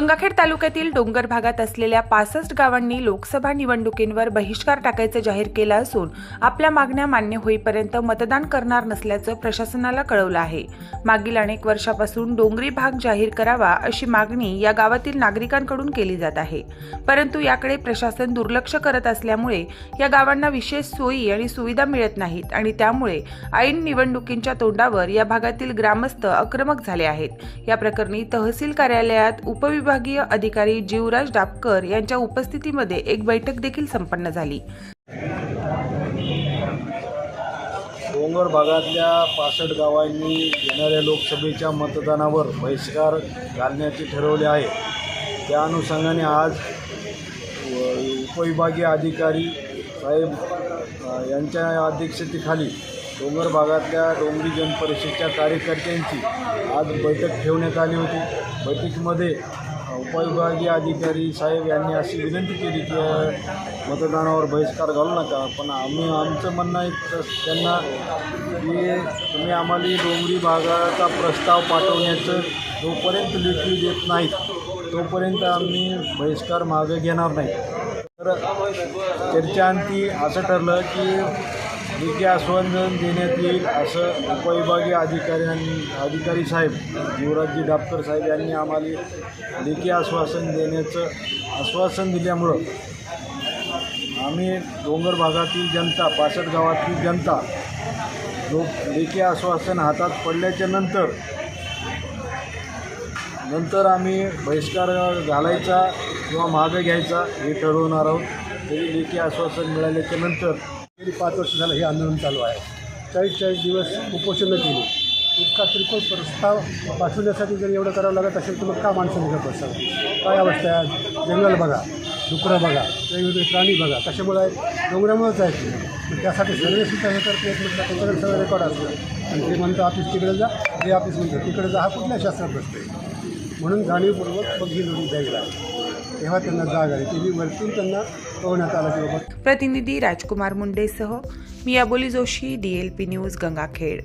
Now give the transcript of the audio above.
गंगाखेड तालुक्यातील डोंगर भागात असलेल्या पासष्ट गावांनी लोकसभा निवडणुकींवर बहिष्कार टाकायचं जाहीर केलं असून आपल्या मागण्या मान्य होईपर्यंत मतदान करणार नसल्याचं प्रशासनाला कळवलं आहे. मागील अनेक वर्षापासून डोंगरी भाग जाहीर करावा अशी मागणी या गावातील नागरिकांकडून केली जात आहे. परंतु याकडे प्रशासन दुर्लक्ष करत असल्यामुळे या गावांना विशेष सोयी आणि सुविधा मिळत नाहीत आणि त्यामुळे ऐन निवडणुकींच्या तोंडावर या भागातील ग्रामस्थ आक्रमक झाले आहेत. या प्रकरणी तहसील कार्यालयात विभागीय अधिकारी जीवराज डापकर यांच्या उपस्थितीमध्ये एक बैठक देखील संपन्न झाली. डोंगर भागातल्या पासष्ट गावांनी येणाऱ्या लोकसभेच्या मतदानावर बहिष्कार घालण्याचे ठरवले आहे. त्या अनुषंगाने आज उपविभागीय अधिकारी साहेब यांच्या अध्यक्षतेखाली डोंगर भागातल्या डोंगरी जनपरिषदच्या कार्यकर्त्यांची आज बैठक ठेवण्यात आली होती. बैठकीमध्ये उपविभागीय अधिकारी साहेब यांनी अशी विनंती केली की मतदानावर बहिष्कार घालू नका. पण आम्ही आमचं म्हणणं आहे त्यांना की तुम्ही आम्हाला डोंगरी भागाचा प्रस्ताव पाठवण्याचं जोपर्यंत लेखी देत नाहीत तोपर्यंत आम्ही बहिष्कार मागे घेणार नाही. तर चर्चांती असं ठरलं की लेखी आश्वासन देण्यात येईल असं उपविभागीय अधिकाऱ्यांनी अधिकारी साहेब युवराजजी डापकर साहेब यांनी आम्हाला लेखी आश्वासन देण्याचं आश्वासन दिल्यामुळं आम्ही डोंगर भागातील जनता पासट गावातील जनता लोक लेखी आश्वासन हातात पडल्याच्या नंतर नंतर आम्ही बहिष्कार घालायचा किंवा मागं घ्यायचा हे ठरवणार आहोत. तरी लेखी आश्वासन मिळाल्याच्या नंतर गेली पाच वर्ष झालं हे आंदोलन चालू आहे. चाळीस चाळीस दिवस उपोषणं केली. इतका किरकोळ प्रस्ताव पाठवण्यासाठी जर एवढं करावं लागत असेल तर मग का माणसं निघत बसावं काय अवस्था आहे? जंगल बघा डुकरं बघा वेगवेगळे प्राणी बघा. कशामुळे आहेत डोंगरामुळेच आहेत त्यासाठी सर्वे सुद्धा हे करते म्हटलं त्यांच्याकडे सगळं रेकॉर्ड असतं. आणि ते म्हणतं ऑफिस तिकडे जा. ते ऑफिस म्हणतं तिकडे जा. हा कुठल्या शास्त्रात बसते म्हणून जाणीवपूर्वक मग ही द्यायला द्यावी तेव्हा त्यांना जाग आली. ती वरतून त्यांना कळवण्यात आला की बाबा. प्रतिनिधी राजकुमार मुंडेसह मी अबोली जोशी डीएलपी न्यूज गंगाखेड.